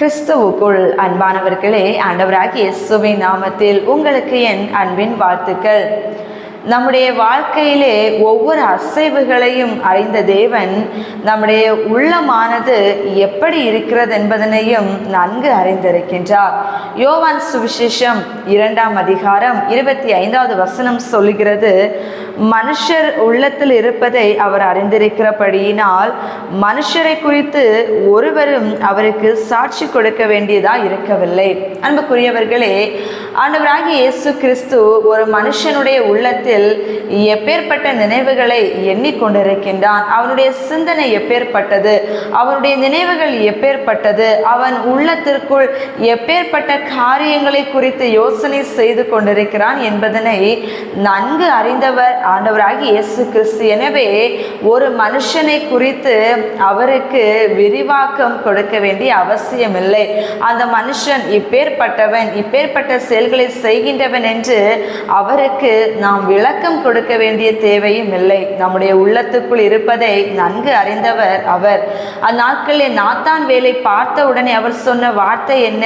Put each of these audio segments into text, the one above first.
கிறிஸ்துவுக்குள் அன்பானவர்களே ஆண்டவராகிய இயேசுவின் நாமத்தில் உங்களுக்கு என் அன்பின் வாழ்த்துக்கள். நம்முடைய வாழ்க்கையிலே ஒவ்வொரு அசைவுகளையும் அறிந்த தேவன் நம்முடைய உள்ளமானது எப்படி இருக்கிறது என்பதனையும் நன்கு அறிந்திருக்கின்றார். யோவான் சுவிசேஷம் இரண்டாம் அதிகாரம் இருபத்தி ஐந்தாவது வசனம் சொல்லுகிறது மனுஷர் உள்ளத்தில் இருப்பதை அவர் அறிந்திருக்கிறபடியினால் மனுஷரை குறித்து ஒருவரும் அவருக்கு சாட்சி கொடுக்க வேண்டியதா இருக்கவில்லை. அன்புக்குரியவர்களே ஆண்டவராகிய இயேசு கிறிஸ்து ஒரு மனுஷனுடைய உள்ளத்தில் எப்பேற்பட்ட நினைவுகளை எண்ணிக்கொண்டிருக்கின்றான். அவனுடைய சிந்தனை எப்பேற்பட்டது? அவனுடைய நினைவுகள் எப்பேற்பட்டது? அவன் உள்ளத்திற்குள் எப்பேற்பட்ட காரியங்களை குறித்து யோசனை செய்து கொண்டிருக்கிறான் என்பதனை நன்கு அறிந்தவர் ஆண்டவராகி இயேசு கிறிஸ்து. எனவே ஒரு மனுஷனை குறித்து அவருக்கு விரிவாக்கம் கொடுக்க வேண்டிய அவசியமில்லை. அந்த மனுஷன் இப்பேற்பட்டவன் இப்பேற்பட்ட செயல்களை செய்கின்றவன் என்று அவருக்கு நாம் விளக்கம் கொடுக்க வேண்டிய தேவையும் இல்லை. நம்முடைய உள்ளத்துக்குள் இருப்பதை நன்கு அறிந்தவர் அவர். அந்நாட்களில் நாத்தான் வேலை பார்த்த உடனே அவர் சொன்ன வார்த்தை என்ன?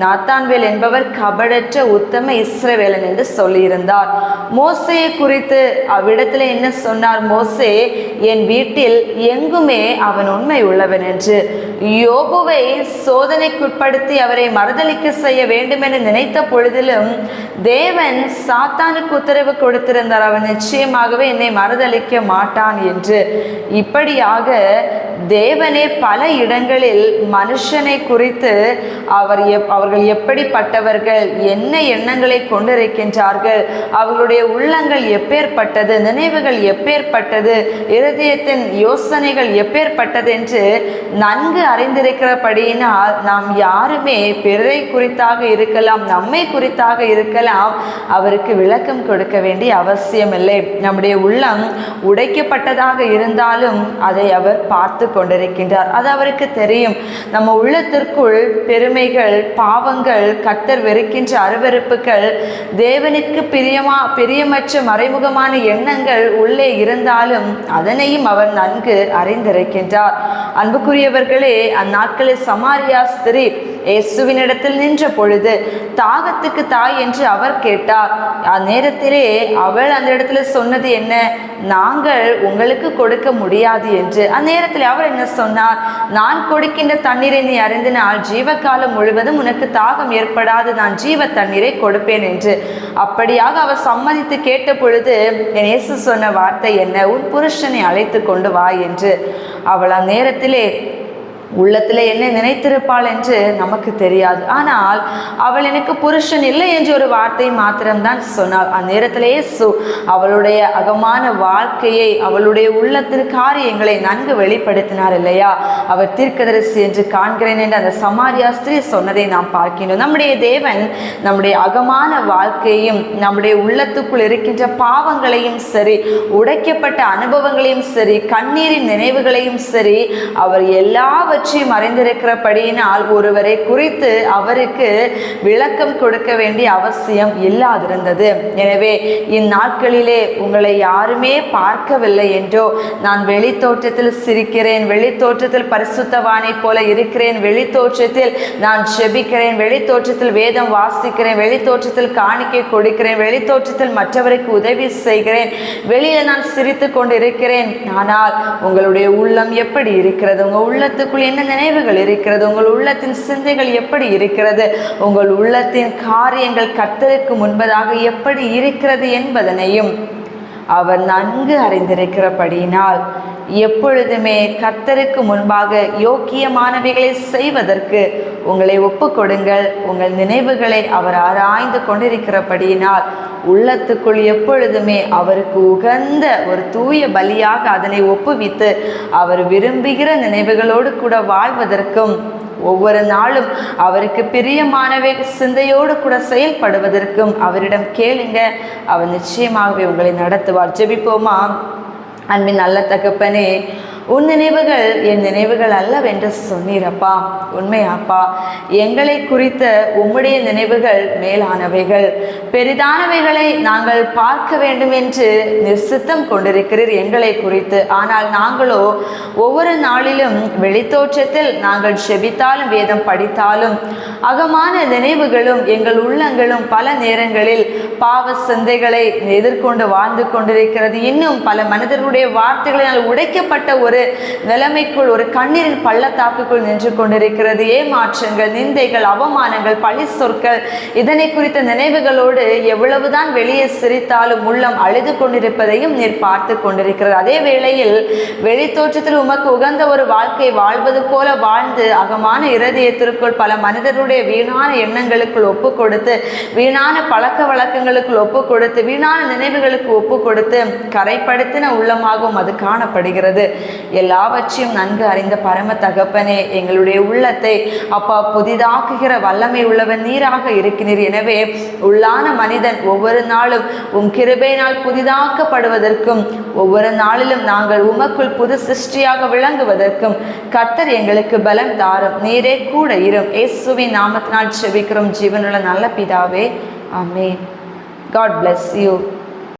நாத்தான்வேல் என்பவர் கபடற்ற உத்தம இஸ்ரவேலன் என்று சொல்லியிருந்தார். மோசையை குறித்து அவ்விடத்தில் என்ன சொன்னார் மோசே? என் வீட்டில் எங்குமே அவன் உண்மை உள்ளவன் என்று. யோபுவை சோதனைக்குட்படுத்தி அவரை மறுதளிக்க செய்ய வேண்டும் என நினைத்த பொழுதிலும் தேவன் சாத்தானுக்கு உத்தரவு கொடுத்திருந்தார். அவன் நிச்சயமாகவே என்னை மறுதளிக்க மாட்டான் என்று. இப்படியாக தேவனே பல இடங்களில் மனுஷனை குறித்து அவர் எப் அவர்கள் எப்படிப்பட்டவர்கள் என்ன எண்ணங்களை கொண்டிருக்கின்றார்கள் அவர்களுடைய உள்ளங்கள் எப்பேற்பட்டது நினைவுகள் எப்பேற்பட்டது இருதயத்தின் யோசனைகள் எப்பேற்பட்டது என்று நன்கு அறிந்திருக்கிறபடியினால் நாம் யாருமே பிறரை குறித்தாக இருக்கலாம் நம்மை குறித்தாக இருக்கலாம் அவருக்கு விளக்கம் கொடுக்க வேண்டிய அவசியமில்லை. நம்முடைய உள்ளம் உடைக்கப்பட்டதாக இருந்தாலும் அதை அவர் பார்த்து கொண்டிருக்கின்றார். அது அவருக்கு தெரியும். நம்ம உள்ளத்திற்குள் பெருமைகள் பாவங்கள் கத்தர் வெறுக்கின்ற அருவறுப்புகள் தேவனுக்கு பிரியமா பிரியமற்ற மறைமுகமான எண்ணங்கள் உள்ளே இருந்தாலும் அதனையும் அவர் நன்கு அறிந்திருக்கின்றார். அன்புக்குரியவர்களே அந்நாட்களில் சமாரியா ஸ்திரீ இயேசுவினிடத்தில் நின்ற பொழுது தாகத்துக்கு தாய் என்று அவர் கேட்டார். அந்நேரத்திலே அவள் அந்த இடத்துல சொன்னது என்ன? நாங்கள் உங்களுக்கு கொடுக்க முடியாது என்று. அந்நேரத்தில் அவர் என்ன சொன்னார்? நான் கொடுக்கின்ற தண்ணீரை நீ அறிந்தினால் ஜீவகாலம் முழுவதும் உனக்கு தாகம் ஏற்படாது. நான் ஜீவ தண்ணீரை கொடுப்பேன் என்று. அப்படியாக அவர் சம்மதித்து கேட்ட பொழுது என் இயேசு சொன்ன வார்த்தை என்ன? உன் புருஷனை அழைத்து கொண்டு வா என்று. அவள் அந்நேரத்திலே உள்ளத்தில் என்ன நினைத்திருப்பாள் என்று நமக்கு தெரியாது. ஆனால் அவள் எனக்கு புருஷன் இல்லை என்று ஒரு வார்த்தை மாத்திரம்தான் சொன்னாள். அந்நேரத்திலே சு அவளுடைய அகமான வாழ்க்கையை அவளுடைய உள்ளத்தின் காரியங்களை நன்கு வெளிப்படுத்தினார் இல்லையா? அவர் தீர்க்கதரிசி என்று காண்கிறேன் என்று அந்த சமாரியா ஸ்திரீ சொன்னதை நாம் பார்க்கின்றோம். நம்முடைய தேவன் நம்முடைய அகமான வாழ்க்கையும் நம்முடைய உள்ளத்துக்குள் இருக்கின்ற பாவங்களையும் சரி உடைக்கப்பட்ட அனுபவங்களையும் சரி கண்ணீரின் நினைவுகளையும் சரி அவர் எல்லா பற்றி மறைந்திருக்கிறபடியினால் ஒருவரை குறித்து அவருக்கு விளக்கம் கொடுக்க வேண்டிய அவசியம் இல்லாதிருந்தது. எனவே இந்நாட்களிலே உங்களை யாருமே பார்க்கவில்லை என்றோ நான் வெளி தோற்றத்தில் சிரிக்கிறேன் வெளித்தோற்றத்தில் பரிசுத்தவானை போல இருக்கிறேன் வெளி தோற்றத்தில் நான் செபிக்கிறேன் வெளி தோற்றத்தில் வேதம் வாசிக்கிறேன் வெளி தோற்றத்தில் காணிக்கை கொடுக்கிறேன் வெளி தோற்றத்தில் மற்றவருக்கு உதவி செய்கிறேன் வெளியில் நான் சிரித்து கொண்டு இருக்கிறேன் ஆனால் உங்களுடைய உள்ளம் எப்படி இருக்கிறது? உங்கள் உள்ளத்துக்குள்ளே என்ன நினைவுகள் இருக்கிறது? உங்கள் உள்ளத்தின் சிந்தைகள் எப்படி இருக்கிறது? உங்கள் உள்ளத்தின் காரியங்கள் கர்த்தருக்கு முன்பதாக எப்படி இருக்கிறது என்பதனையும் அவர் நன்கு அறிந்திருக்கிறபடியினால் எப்பொழுதுமே கர்த்தருக்கு முன்பாக யோக்கியமானவைகளை செய்வதற்கு உங்களை ஒப்பு கொடுங்கள் உங்கள் நினைவுகளை அவர் ஆராய்ந்து கொண்டிருக்கிறபடியினால் உள்ளத்துக்குள் எப்பொழுதுமே அவருக்கு உகந்த ஒரு தூய பலியாக அதனை ஒப்புவித்து அவர் விரும்புகிற நினைவுகளோடு கூட வாழ்வதற்கும் ஒவ்வொரு நாளும் அவருக்கு பிரியமானவை சிந்தையோடு கூட செயல்படுவதற்கும் அவரிடம் கேளுங்க. அவர் நிச்சயமாகவே உங்களை நடத்துவார். ஜெபிப்போமா? அன்பின் நல்ல தகப்பனே உன் நினைவுகள் என் நினைவுகள் அல்லவென்று சொன்னீரப்பா. உண்மையாப்பா. எங்களை குறித்த உம்முடைய நினைவுகள் மேலானவைகள். பெரிதானவைகளை நாங்கள் பார்க்க வேண்டும் என்று நிர்சித்தம் கொண்டிருக்கிறீர் எங்களை குறித்து. ஆனால் நாங்களோ ஒவ்வொரு நாளிலும் வெளித்தோற்றத்தில் நாங்கள் செபித்தாலும் வேதம் படித்தாலும் அகமான நினைவுகளும் எங்கள் உள்ளங்களும் பல நேரங்களில் பாவ சிந்தைகளை எதிர்கொண்டு வாழ்ந்து கொண்டிருக்கிறது. இன்னும் பல மனிதர்களுடைய வார்த்தைகளினால் உடைக்கப்பட்ட ஒரு நிலைமைக்குள் ஒரு கண்ணீரின் பள்ளத்தாக்குக்குள் நின்று கொண்டிருக்கிறது. ஏமாற்றங்கள் நிந்தைகள் அவமானங்கள் பழி சொற்கள் இதனை குறித்த நினைவுகளோடு எவ்வளவுதான் வெளியே சிரித்தாலும் உள்ளம் அழுது கொண்டிருப்பதையும் நீர் பார்த்து கொண்டிருக்கிறது அதே வேளையில் வெளித்தோற்றத்தில் உமக்கு உகந்த ஒரு வாழ்க்கை வாழ்வது போல வாழ்ந்து அகமான இருதயத்திற்குள் பல மனிதருடைய வீணான எண்ணங்களுக்குள் ஒப்பு கொடுத்து வீணான பழக்க வழக்கங்களுக்குள் ஒப்பு கொடுத்து வீணான நினைவுகளுக்கு ஒப்பு கொடுத்து கரைப்படுத்தின உள்ளமாகவும் அது காணப்படுகிறது. எல்லாவற்றையும் நன்கு அறிந்த பரம தகப்பனே எங்களுடைய உள்ளத்தை அப்பா புதிதாக்குகிற வல்லமை உள்ளவன் நீராக இருக்கிறீர். எனவே உள்ளான மனிதன் ஒவ்வொரு நாளும் உம் கிருபையினால் புதிதாக்கப்படுவதற்கும் ஒவ்வொரு நாளிலும் நாங்கள் உமக்குள் புது சிருஷ்டியாக விளங்குவதற்கும் கர்த்தர் எங்களுக்கு பலம் தாரும். நீரே கூட இரும். இயேசுவின் நாமத்தினால் செபிக்கிறோம். ஜீவனுள்ள நல்ல பிதாவே. ஆமென். God bless you